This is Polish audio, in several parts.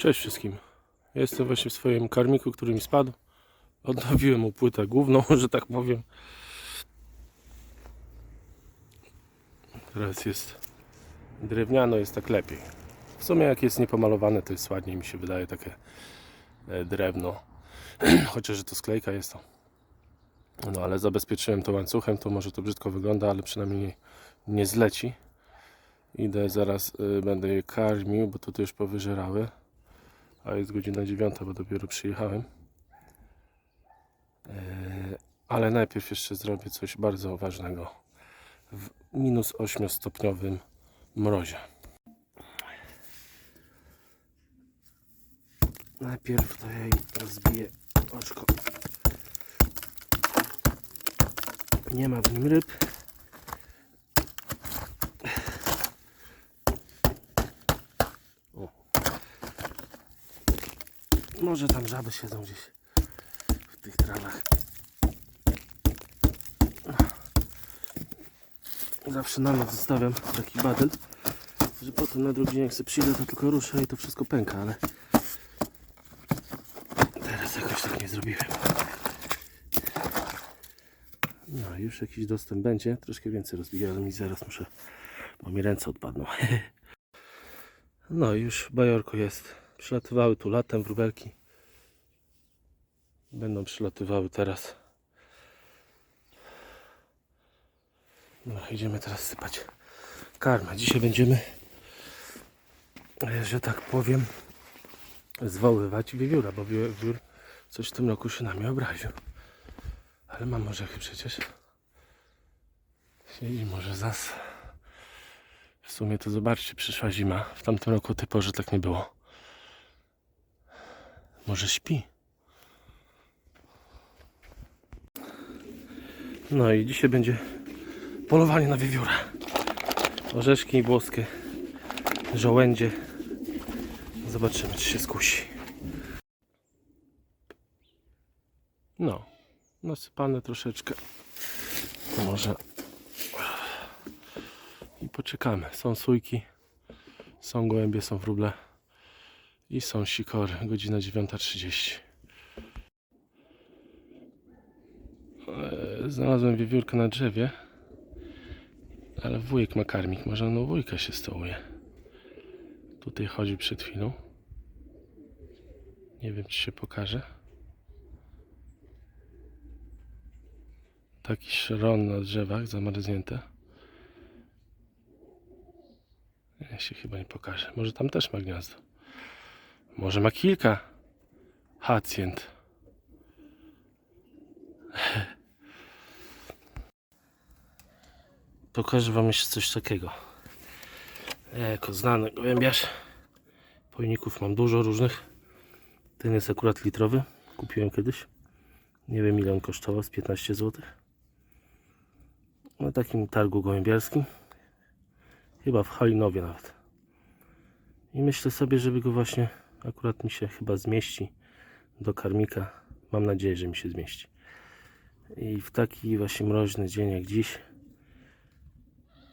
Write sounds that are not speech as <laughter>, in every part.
Cześć wszystkim. Jestem właśnie w swoim karmiku, który mi spadł. Odnowiłem mu płytę główną, <laughs> że tak powiem. Teraz jest drewniano, jest tak lepiej. W sumie jak jest niepomalowane, to jest ładniej, mi się wydaje takie e, drewno. <clears throat> Chociaż, to sklejka jest to. No ale zabezpieczyłem to łańcuchem, to może to brzydko wygląda, ale przynajmniej nie, nie zleci. Idę zaraz, y, będę je karmił, bo to już powyżerały. A jest godzina dziewiąta, bo dopiero przyjechałem. E, Ale najpierw jeszcze zrobię coś bardzo ważnego. W minus 8 stopniowym mrozie. Najpierw to jej rozbiję oczko. Nie ma w nim ryb. Może tam żaby siedzą gdzieś w tych trawach. Zawsze na noc zostawiam taki badel, że potem na drugi dzień jak sobie przyjdę to tylko ruszę i to wszystko pęka, ale teraz jakoś tak nie zrobiłem. No już jakiś dostęp będzie, troszkę więcej rozbiję, ale mi zaraz muszę, bo mi ręce odpadną. <laughs> No już bajorko jest. Przylatywały tu latem wróbelki. Będą przylatywały teraz. No, idziemy teraz sypać karmę. Dzisiaj będziemy, że tak powiem, zwoływać wiewióra, bo wiewiór coś w tym roku się na mnie obraził. Ale mam orzechy przecież. Siedzi może zas. W sumie to zobaczcie, przyszła zima. W tamtym roku o tej porze tak nie było. Może śpi. No i dzisiaj będzie polowanie na wiewióra. Orzeszki włoskie, żołędzie. Zobaczymy, czy się skusi. No, nasypane troszeczkę. Może i poczekamy. Są sójki, są gołębie, są wróble i są sikory. Godzina 9.30. E, Znalazłem wiewiórkę na drzewie, ale wujek ma karmik. Może no wujka się stołuje. Tutaj chodzi przed chwilą. Nie wiem, czy się pokaże. Taki szron na drzewach zamarznięte. Ja się chyba nie pokaże. Może tam też ma gniazdo. Może ma kilka hacjent. Pokażę Wam jeszcze coś takiego. Ja jako znany gołębiarz pojemników mam dużo różnych. Ten jest akurat litrowy. Kupiłem kiedyś. Nie wiem ile on kosztował, z 15 zł. Na takim targu gołębiarskim. Chyba w Halinowie nawet. I myślę sobie, żeby go właśnie akurat mi się chyba zmieści do karmika. Mam nadzieję, że mi się zmieści. I w taki właśnie mroźny dzień jak dziś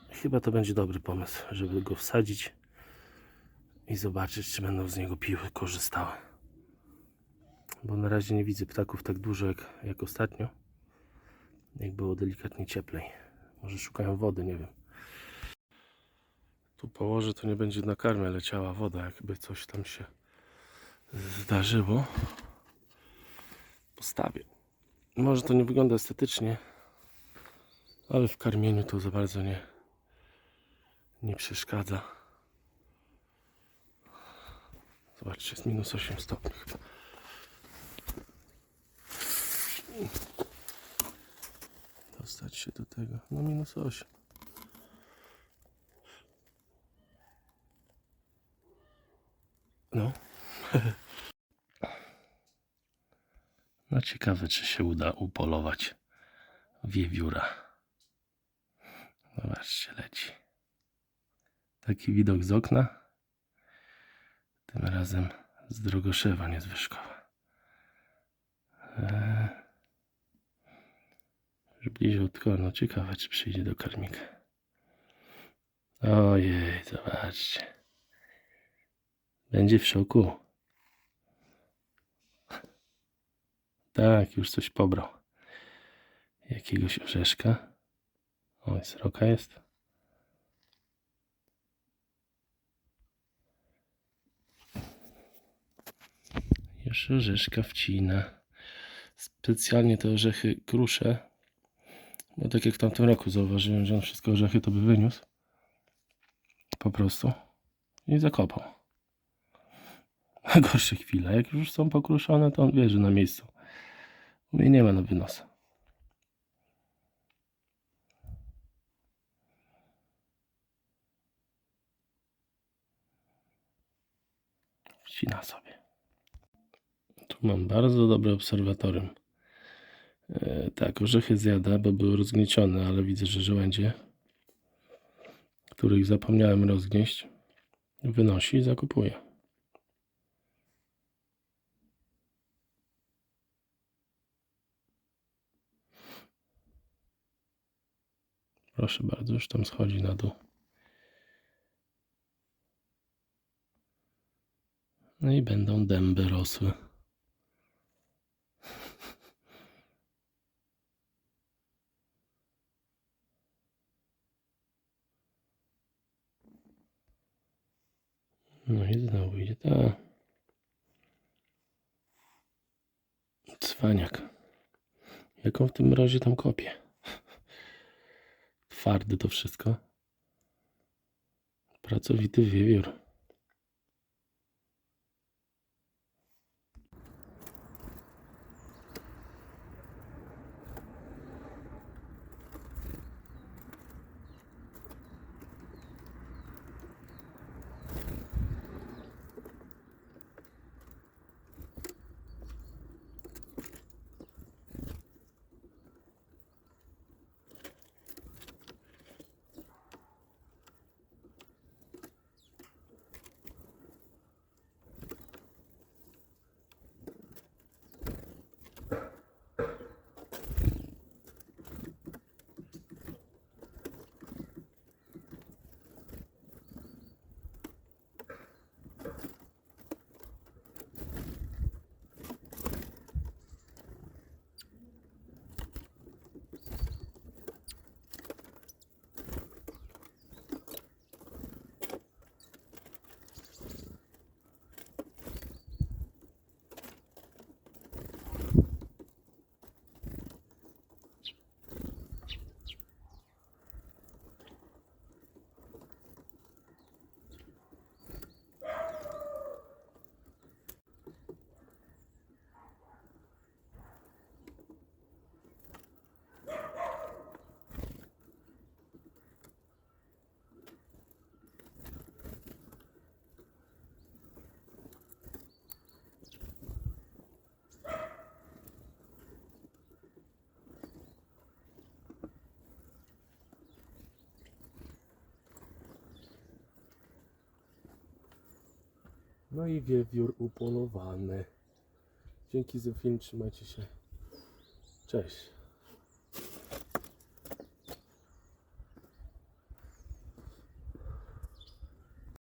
chyba to będzie dobry pomysł, żeby go wsadzić i zobaczyć, czy będą z niego piły korzystały. Bo na razie nie widzę ptaków tak dużo jak, jak ostatnio. Jak było delikatnie cieplej. Może szukają wody, nie wiem. Tu położę, to nie będzie na karmę leciała woda, jakby coś tam się zdarzyło. Postawię. Może to nie wygląda estetycznie, ale w karmieniu to za bardzo nie, nie przeszkadza. Zobaczcie, jest minus 8 stopni. Dostać się do tego. No minus 8. No. <laughs> No ciekawe, czy się uda upolować wiewióra. Zobaczcie, leci taki widok z okna. Tym razem z Drogoszewa, nie z Wyszkowa. Eee, bliziutko, no ciekawe, czy przyjdzie do karmika. Ojej, zobaczcie. Będzie w szoku. Tak, już coś pobrał. Jakiegoś orzeszka. Oj, sroka jest. Już orzeszka wcina. Specjalnie te orzechy kruszę. Bo tak jak w tamtym roku zauważyłem, że on wszystkie orzechy to by wyniósł. Po prostu. I zakopał. Gorsze chwile. Jak już są pokruszone, to on wie, że na miejscu. U mnie nie ma na wynos. Wcina sobie. Tu mam bardzo dobre obserwatorium. E, tak, orzechy zjada, bo były rozgniecione, ale widzę, że żołędzie, których zapomniałem rozgnieść, wynosi i zakupuje. Proszę bardzo, już tam schodzi na dół. No i będą dęby rosły. No i znowu idzie ta. Cwaniak. Jaką w tym mrozie tam kopie? Twardy to wszystko. Pracowity wiewiór. No i wiewiór upolowany. Dzięki za film, trzymajcie się. Cześć.